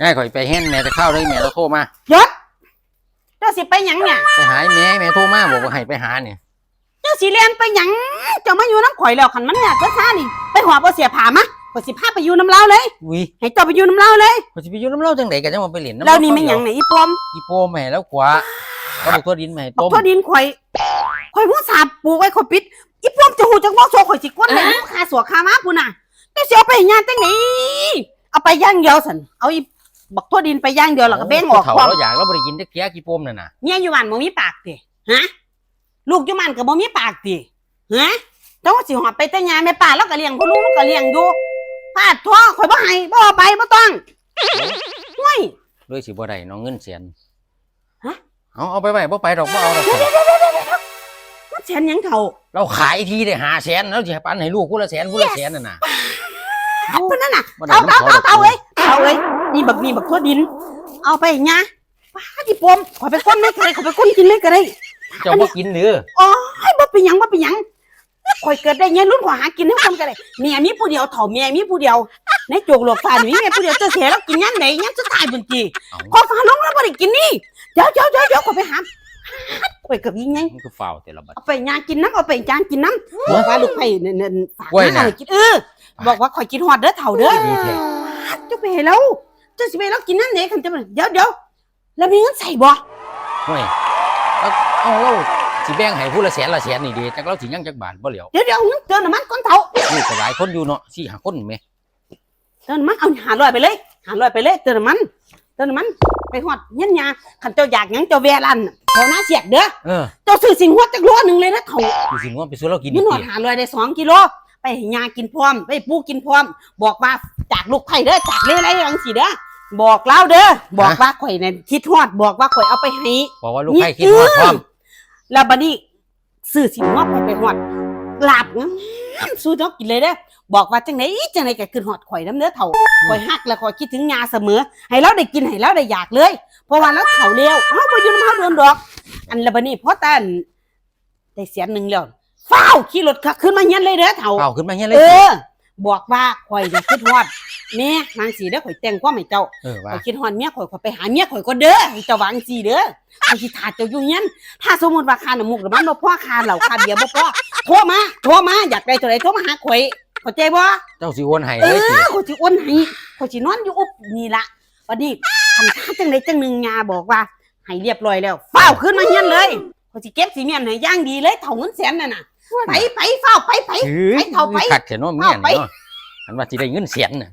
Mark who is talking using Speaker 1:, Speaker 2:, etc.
Speaker 1: ง่ายข่อยไปเห็นแม่จะเข้าเลยแม่เราโทรมา
Speaker 2: ยศเจ้าสิไปหยังเนี่ย
Speaker 1: ไปหาแม่แม่โทรมาบอกว่าให้ไปหาเนี่ย
Speaker 2: เจ้าสิเรียนไปหยังเจ้ามาอยู่น้ำข่อยแล้วคันมันเนี่ยก็ซ่านี่ไปหอบเอาเสียผามะข่อยสิพาไปอยู่น้ำเล่าเลย
Speaker 1: อุ้ย
Speaker 2: ให้เจ้าไปอยู่น้ำเล่าเลย
Speaker 1: ข่อยจะไปอยู่น้ำเล่าจังไดกันจังมาไปเล่นน้ำ
Speaker 2: แล้วนี่ไม่หยังไหนอีปอม
Speaker 1: อีโปมแม่แล้วขวาก็บอกตัวดินแม่
Speaker 2: บอก
Speaker 1: ต้ม
Speaker 2: พ่อดินข่อยข่อยผู้สาบปลูกไว้ข่อยปิดอีปอมจะหูจักบ่โซข่อยสิกวนเลยคาสัวคามาพุ่นน่ะเจ้าสิเอาไปงานจังไหนเอาไปย่างเดียวสันเอาอี บักทั่วดินไปย่างเดียวแล้วก็เบ้งออก
Speaker 1: เขา
Speaker 2: ความ
Speaker 1: เราอยากเราบ่ได้กินจักเทียกี่โปมนั่นน่ะ
Speaker 2: เมียอยู่บ้านบ่มีปากติฮะ ลูกอยู่บ้านก็บ่มีปากติฮะเจ้าสิหอบไปแต่ยาแม่ป่าแล้วก็เลี้ยงพ่อลูกแล้วก็เลี้ยงอยู่ฟาดท้อข่อยบ่ให้บ่เอาไปบ่ต้องห้วย
Speaker 1: ด้วยสิบ่ได้น้องเงินเสียน
Speaker 2: ฮะ
Speaker 1: เอาเอาไปไว้บ่ไปดอกบ่เอาดอก
Speaker 2: มันแสนหยังเฒ่า
Speaker 1: เราขายทีได้หาแสนแล้วสิให้ปันให้ลูกคนละแสนคนละแสนนั่นน่ะ
Speaker 2: เอาปานนั้นน่ะ
Speaker 1: บ่ได้
Speaker 2: เอา
Speaker 1: น้ำ
Speaker 2: เอา
Speaker 1: เขาด
Speaker 2: เอา
Speaker 1: อก
Speaker 2: เอาเอ้ยเอาเอ้ย นี่บักนี่บักทั่วดิน เอาไปยาป้าที่ปมข่อยไปก้นไม่ก็ได้ข่อยไปก้นกินเลยก็ได้
Speaker 1: เจ้าบ่กินหรือ
Speaker 2: อ๋อให้บ่เป็นหยังบ่เป็นหยังข่อยเกิดได้เงี้ยรุ่นข่อยหากินให้คนก็ได้เมียมีผู้เดียวเฒ่าเมียมีผู้เดียวในโจกโลกฟ้านี่มีเมียผู้เดียวเจ้าเสียแล้วกินยันไหนยันสุดท้ายบุญจี
Speaker 1: เอา
Speaker 2: ขอฟ้าลงแล้วบ่ได้กินนี่เดี๋ยวเดี๋ยวเดี๋ยวเดี๋ยวข่อยไปหาข่อยเกับยิงไง
Speaker 1: มันคือฝ่าวแต่ละบัด
Speaker 2: เอาไปย่างกินน้ำเอาไปย่างกินน้ำบอกว่าลูกไผ่เนี่ยเนี่ยฝาก
Speaker 1: กล้วย
Speaker 2: มา
Speaker 1: น่ะ
Speaker 2: ให้กินเออบอกว่าข่อยกินฮอดเด้อเฒ่าเด้อ
Speaker 1: ดีแท้
Speaker 2: เจ้าไปให้แล้วเจ้าสิไปให้แล้วกินนั่นเด้คันจะบ่เดี๋ยวเดี๋ยวแล้วมีเงินใส่บ่
Speaker 1: ห่วยเอาเอาเราสิแบ่งให้ผู้ละแสนละแสนนี่ดีจักเราสิยังจักบาทบ่เหลียว
Speaker 2: เดี๋ยวเดี๋ยวเอาเงินเติมน้ำมันก่อนเฒ่า
Speaker 1: นี่ก็หลายคนอยู่เนาะสี่ห้าคนแม่
Speaker 2: เติมน้ำมันเอาหาร้อยไปเลยหาร้อยไปเลยเติมน้ำมันเติมน้ำมันไปฮอดเงี้ยยาคันเจ้าอยากหยังเจ้าแวรันน่ะแถวหน้าเสียกเด้อ
Speaker 1: เออ
Speaker 2: เจ้าซื้อสิงหัวจักโลหนึงเลยนะเฒ่า
Speaker 1: สิสิว่าไปซื้อเรากิน
Speaker 2: มี
Speaker 1: อีก
Speaker 2: หนวด
Speaker 1: ที
Speaker 2: หาร้อยได้สองกิโลไปให้ยากินพร้อม ไปให้ปูกินพร้อม บอกว่าจากลูกไผ่เด้อจากเล่ไรยังสิเด้อ บอกเล่าเด้อบอกว่าข่อยเนี่ยคิดฮอดบอกว่าข่อยเอาไปให้
Speaker 1: บอกว่าลูกไผ่คิดฮอดพร้อม
Speaker 2: แล้วบัดนี้ซื้อสินว่าไปไปฮอดลาบงามๆสู้เจ้ากินเลยเด้อบอกว่าจังไหนจังไหนก็ขึ้นฮอดข่อยน้ำเนื้อเถ่าข่อยฮักแล้วข่อยคิดถึงยาเสมอ ให้เราได้กินให้เราได้อยากเลย เพราะว่าเราเถ่าเร็วเฮาบ่อยู่น้ำเฮาโดนดอก อันละบัดนี้พอตันได้เสียนหนึงแล้วฟ้าวขี่รถขับขึ้นมาเฮียนเลยเด้อเถ่า
Speaker 1: เปล่าขึ้นมาเงี้ยเลย
Speaker 2: เออ บอกว่าข่อยจะคิดฮอดแม่นางสีเด้อข่อยแต่งความให้เจ้า
Speaker 1: เออว่า
Speaker 2: ข่อยคิดฮอดเมียข่อยข่อยไปหาเมียข่อยก็เด้อให้เจ้าวางสีเด้อข่อยสิถาเจ้าอยู่เงี้ยถ้าสมมุติว่าค่าน้ำมูกหรือมันบ่พอค่าเหล้าค่าเบียร์บ่พอโทรมาโทรมาอยากได้เท่าไหร่โทรมาหาข่อยเข้าใจบ่
Speaker 1: เจ้าสิโอนให้
Speaker 2: เอ
Speaker 1: เลยสิ
Speaker 2: อข่อยสิโอนให้ข่อยสินอนอยู่อุบนี่ล่ะบัดนี้คันค่าจังไดจังหนึงยาบอกว่าให้เรียบร้อยแล้วฟ้าวขึ้นมาเฮียนเลยข่อยสิเก็บสีเมียนให้อย่างดีเลยเท่าเงินแสนนั่นน่ะ ไปไปฟ้าวไปไป
Speaker 1: ถือ
Speaker 2: ให้เขาไป
Speaker 1: ขัดเถอะเนาะเมียน
Speaker 2: เอาไป
Speaker 1: เนาะอันว่าสิได้เงินเสียนน่ะ